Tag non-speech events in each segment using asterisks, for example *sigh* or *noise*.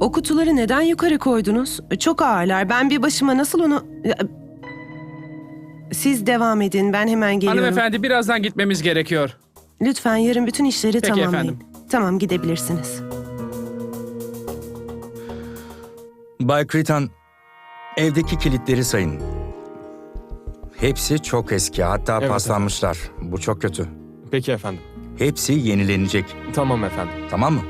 O kutuları neden yukarı koydunuz? Çok ağırlar. Ben bir başıma nasıl onu... Siz devam edin. Ben hemen geliyorum. Hanımefendi birazdan gitmemiz gerekiyor. Lütfen yarın bütün işleri Peki tamamlayın. efendim. Tamam gidebilirsiniz. Bay Kritan, evdeki kilitleri sayın. Hepsi çok eski, hatta Evet, paslanmışlar. Bu çok kötü. Peki efendim. Hepsi yenilenecek, Tamam efendim. tamam mı?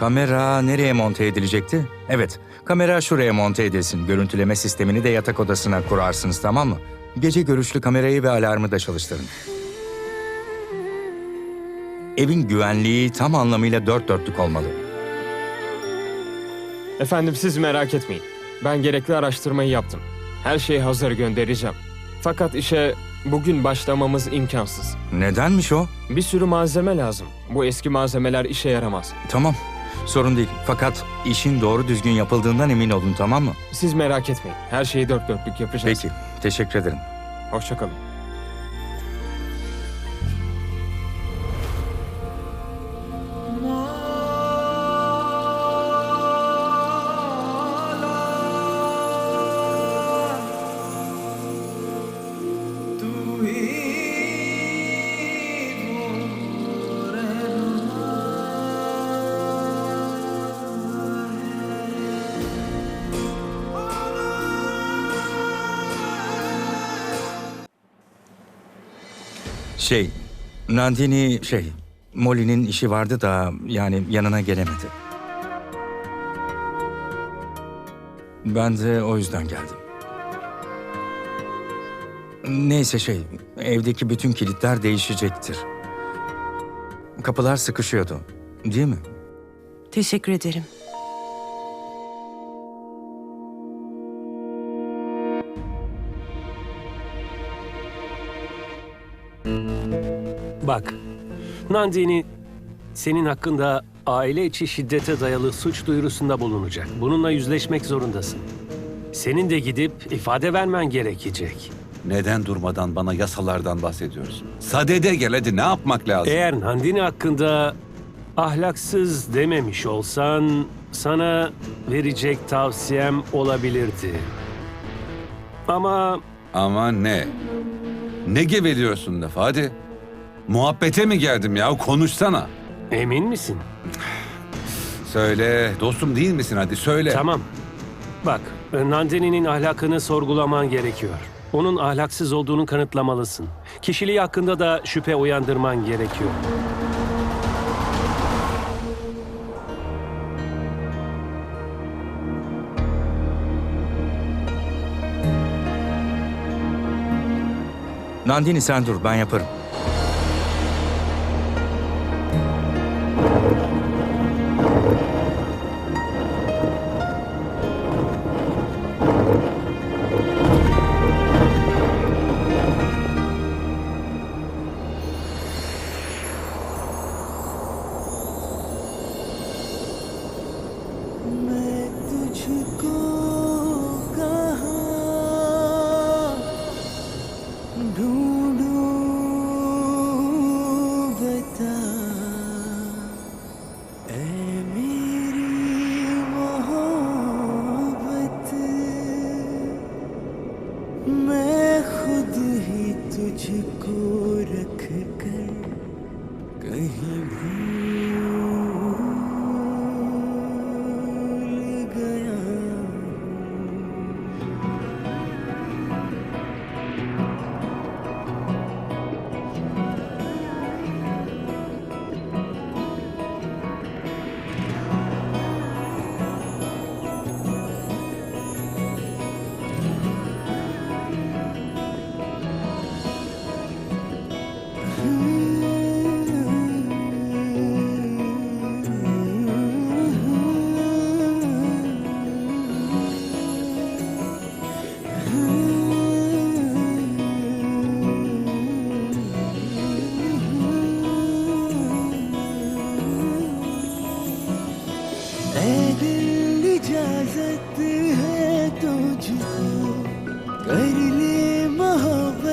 Kamera nereye monte edilecekti? Evet, kamera şuraya monte edilsin. Görüntüleme sistemini de yatak odasına kurarsınız, tamam mı? Gece görüşlü kamerayı ve alarmı da çalıştırın. Evin güvenliği tam anlamıyla dört dörtlük olmalı. Efendim siz merak etmeyin. Ben gerekli araştırmayı yaptım. Her şeyi hazır göndereceğim. Fakat işe bugün başlamamız imkansız. Nedenmiş o? Bir sürü malzeme lazım. Bu eski malzemeler işe yaramaz. Tamam, sorun değil. Fakat işin doğru düzgün yapıldığından emin olun, tamam mı? Siz merak etmeyin. Her şeyi dört dörtlük yapacağız. Peki, teşekkür ederim. Hoşçakalın. Şey, Nandini şey, Molly'nin işi vardı da yani yanına gelemedi. Ben de o yüzden geldim. Neyse şey, evdeki bütün kilitler değişecektir. Kapılar sıkışıyordu, değil mi? Teşekkür ederim. Bak, Nandini senin hakkında aile içi şiddete dayalı suç duyurusunda bulunacak. Bununla yüzleşmek zorundasın. Senin de gidip ifade vermen gerekecek. Neden durmadan bana yasalardan bahsediyorsun? Sadede gel hadi ne yapmak lazım? Eğer Nandini hakkında ahlaksız dememiş olsan sana verecek tavsiyem olabilirdi. Ama Ama ne? Ne geveliyorsun laf hadi. Muhabbete mi geldim ya konuşsana. emin misin? Söyle dostum değil misin hadi söyle. Tamam. Bak, Nandini'nin ahlakını sorgulaman gerekiyor. Onun ahlaksız olduğunu kanıtlamalısın. Kişiliği hakkında da şüphe uyandırman gerekiyor. Nandini sen dur, ben yaparım. तुझको रख कर कहीं भूल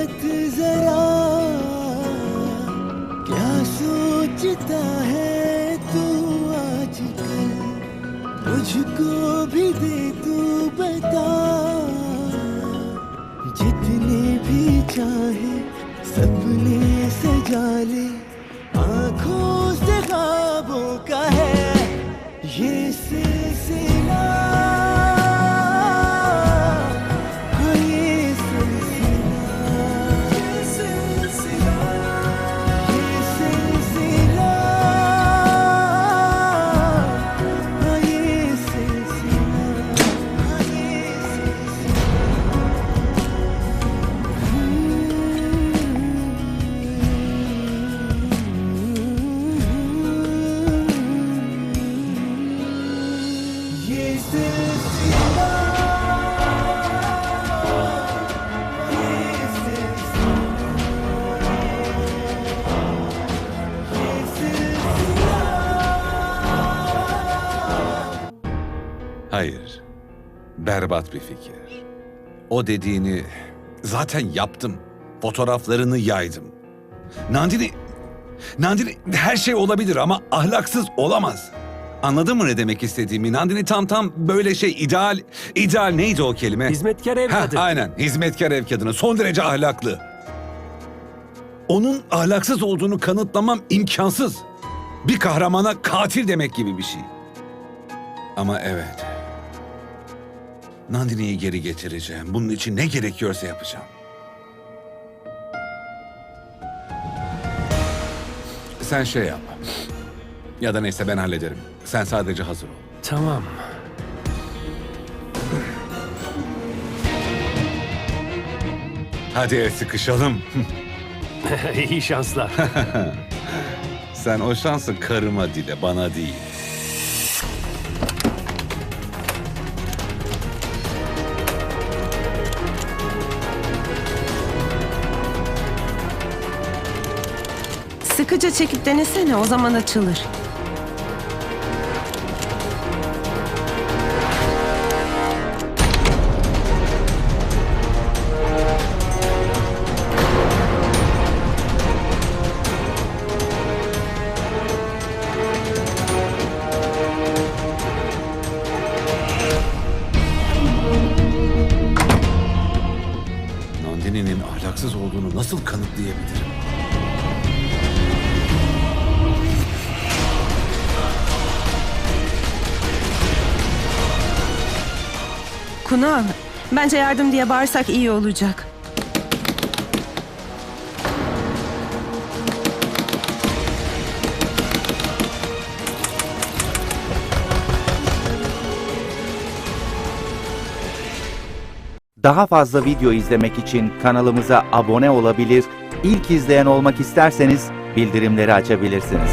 मोहब्बत जरा, क्या सोचता है तू आजकल? मुझको भी दे तू बता, जितने भी चाहे, सपने सजा ले आँखों से ख्वाबों का है, ये सिलसिला। Hayır. Berbat bir fikir. O dediğini zaten yaptım. Fotoğraflarını yaydım. Nandini, Nandini her şey olabilir ama ahlaksız olamaz. Anladın mı ne demek istediğimi? Nandini tam tam böyle şey ideal, ideal neydi o kelime? Hizmetkar ev kadını. aynen hizmetkar ev kadını son derece ahlaklı. Onun ahlaksız olduğunu kanıtlamam imkansız. Bir kahramana katil demek gibi bir şey. Ama evet. Nandini'yi geri getireceğim. Bunun için ne gerekiyorsa yapacağım. Sen şey yap. Ya da neyse ben hallederim. Sen sadece hazır ol. Tamam. Hadi sıkışalım. *laughs* İyi şanslar. *laughs* Sen o şansı karıma dile, bana değil. Sıkıca çekip denesene o zaman açılır. Nandini'nin ahlaksız olduğunu nasıl kanıtlayabilirim? Kunav, bence yardım diye bağırsak iyi olacak. Daha fazla video izlemek için kanalımıza abone olabilir, ilk izleyen olmak isterseniz bildirimleri açabilirsiniz.